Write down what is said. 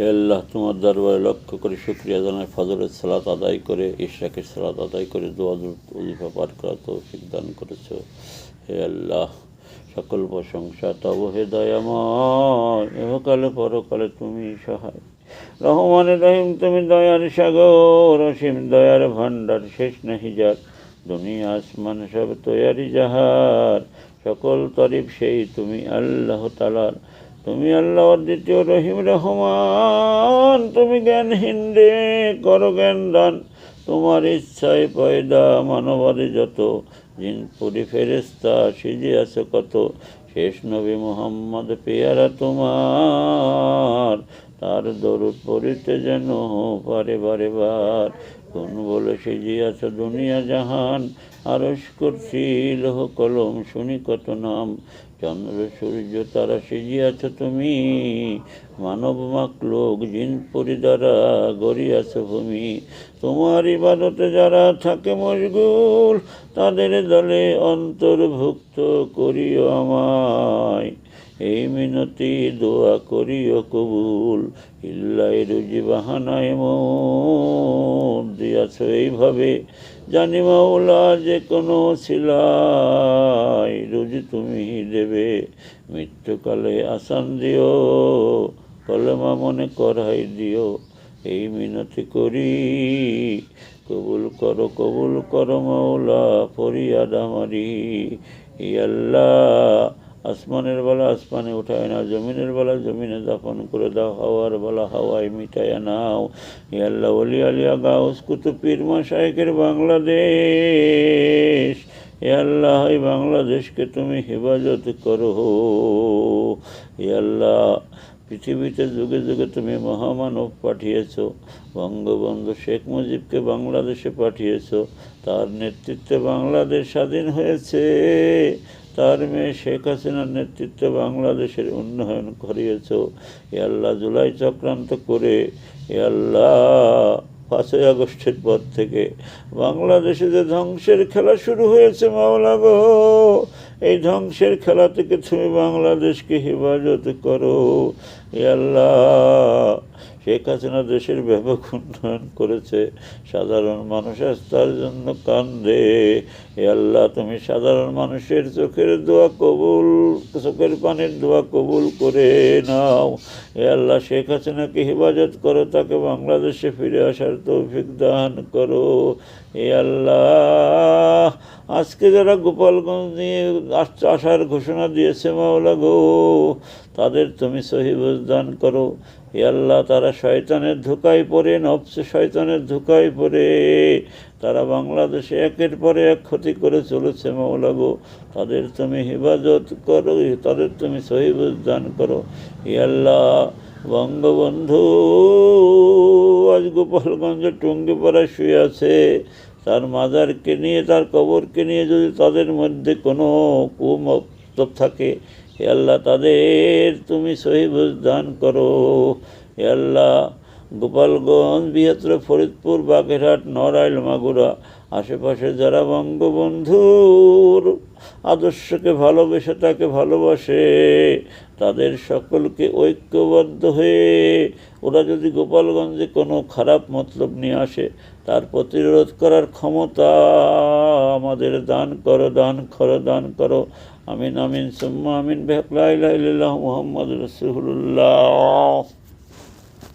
হে আল্লাহ, তোমার দরবারে লক্ষ্য করে শুক্রিয়া জানাই, ফজরের সালাত আদায় করে, ইশরাকের সালাত আদায় করে, দোয়া উজিফা পাঠ করা তৌফিক দান করেছ। হে আল্লাহ, সকল প্রশংসা তব হে দয়াময় এহকালে পরকালে তুমি সহায়। রহমান রহিম, তুমি দয়ার সাগর, অসীম দয়ার ভাণ্ডার, শেষ নাহি যার। দুনিয়া, আসমান সব তৈয়ারি যাহার। সকল তরিফ সেই তুমি আল্লাহ তালার। তুমি আল্লাহর দ্বিতীয় রহিম রহমান, তুমি জ্ঞান হিন্দে করো জ্ঞান দান। তোমার ইচ্ছায় পয়দা মানবাদে যত জিন পুরি ফেরেস্তা সিজে আছে কত। শেষ নবী মোহাম্মদ পেয়ারা তোমার তার দরুদ পড়িতে যেন বারে বারে বার। কোন বলে সে সেজিয়াছ দুনিয়া জাহান আরস করছি লোহ কলম, শুনি কত নাম। চন্দ্র, সূর্য, তারা সেজিয়াছ তুমি, মানব, মাক, লোক, জিন, পরি দ্বারা গড়িয়াছ ভূমি। তোমার ইবাদতে যারা থাকে মশগুল, তাদের দলে অন্তর্ভুক্ত করিও আমায়। এই মিনতি দোয়া করিও কবুল, ইল্লাই রুজি বাহানায় মন। দিয়াছ এইভাবে। জানি মাওলা যে কোনো ছিলাই রুজি তুমি দেবে, মৃত্যুকালে আসান দিও, কলমা মনে করাই দিও। এই মিনতি করি, কবুল করো কবুল করো মাওলা, ফরিয়াদ আমারি। আল্লাহ আসমানের বেলা আসমানে উঠায় না, জমিনের বেলা জমিনে দাফন করে দাও, হাওয়ার বেলা হাওয়ায় মিটায় নাও। ই আল্লাহ অলি আলিয়া গাউস কুতুপির মাসায়কের বাংলাদেশ। এ আল্লাহ, এই বাংলাদেশকে তুমি হেফাজত করো। এ আল্লাহ, পৃথিবীতে যুগে যুগে তুমি মহামানব পাঠিয়েছ, বঙ্গবন্ধু শেখ মুজিবকে বাংলাদেশে পাঠিয়েছ, তার নেতৃত্বে বাংলাদেশ স্বাধীন হয়েছে। তার মেয়ে শেখ হাসিনার নেতৃত্বে বাংলাদেশের উন্নয়ন করিয়েছ। এ আল্লাহ জুলাই চক্রান্ত করে, এ আল্লাহ পাঁচই আগস্টের পর থেকে বাংলাদেশে যে ধ্বংসের খেলা শুরু হয়েছে মাওলা গো, এই ধ্বংসের খেলা থেকে তুমি বাংলাদেশকে হেফাজত করো। এ আল্লাহ শেখ হাসিনা দেশের ব্যাপক উন্নয়ন করেছে, সাধারণ মানুষ তার জন্য কান্দে। এ আল্লাহ, তুমি সাধারণ মানুষের চোখের দোয়া কবুল, চোখের পানির দোয়া কবুল করে নাও। এ আল্লাহ, শেখ হাসিনাকে হেফাজত করো, তাকে বাংলাদেশে ফিরে আসার তৌফিক দান করো। এ আল্লাহ আজকে যারা গোপালগঞ্জ নিয়ে আস- আসার ঘোষণা দিয়েছে মাওলা গো, তাদের তুমি সহিবুজ দান করো। এ আল্লাহ, তারা শয়তানের ধোকায় পড়ে নবসে শয়তানের ধোকায় পড়ে। তারা বাংলাদেশে একের পরে এক ক্ষতি করে চলেছে মাওলা গো। তাদের তুমি হেফাজত করো, তাদের তুমি সহিবুজ দান করো। এ আল্লাহ, বঙ্গবন্ধু, আজ গোপালগঞ্জের টুঙ্গিপাড়ায় শুয়ে আছে। তার মাজারকে নিয়ে, তার কবরকে নিয়ে যদি তাদের মধ্যে কোনো কুমত থাকে, হে আল্লাহ তাদের তুমি সহিবুজ দান করো। হে আল্লাহ, গোপালগঞ্জ, বৃহত্তর, ফরিদপুর, বাগেরহাট, নড়াইল, মাগুরা, আশেপাশে যারা বঙ্গবন্ধুর আদর্শকে ভালোবেসে তাকে ভালোবাসে, তাদের সকলকে ঐক্যবদ্ধ হয়ে ওরা যদি গোপালগঞ্জে কোনো খারাপ মতলব নিয়ে আসে, তার প্রতিরোধ করার ক্ষমতা আমাদের দান করো দান করো দান করো। আমিন আমিন, সুম্মা, আমিন ইল্লাল্লাহ মুহাম্মাদুর রাসূলুল্লাহ।